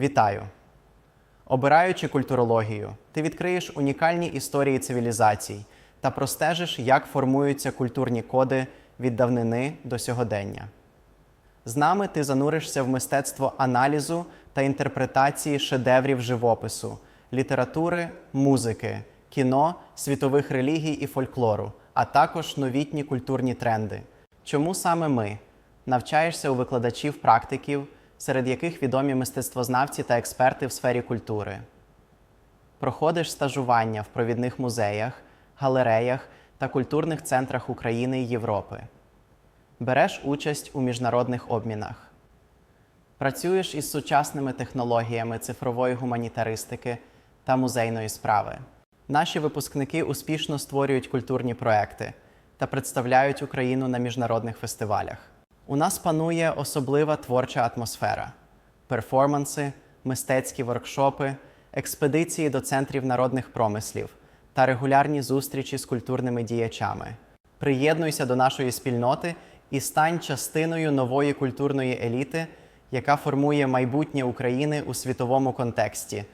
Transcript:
Вітаю! Обираючи культурологію, ти відкриєш унікальні історії цивілізацій та простежиш, як формуються культурні коди від давнини до сьогодення. З нами ти зануришся в мистецтво аналізу та інтерпретації шедеврів живопису, літератури, музики, кіно, світових релігій і фольклору, а також новітні культурні тренди. Чому саме ми навчаєшся у викладачів-практиків, серед яких відомі мистецтвознавці та експерти в сфері культури? Проходиш стажування в провідних музеях, галереях та культурних центрах України і Європи. Береш участь у міжнародних обмінах. Працюєш із сучасними технологіями цифрової гуманітаристики та музейної справи. Наші випускники успішно створюють культурні проекти та представляють Україну на міжнародних фестивалях. У нас панує особлива творча атмосфера: перформанси, мистецькі воркшопи, експедиції до центрів народних промислів та регулярні зустрічі з культурними діячами. Приєднуйся до нашої спільноти і стань частиною нової культурної еліти, яка формує майбутнє України у світовому контексті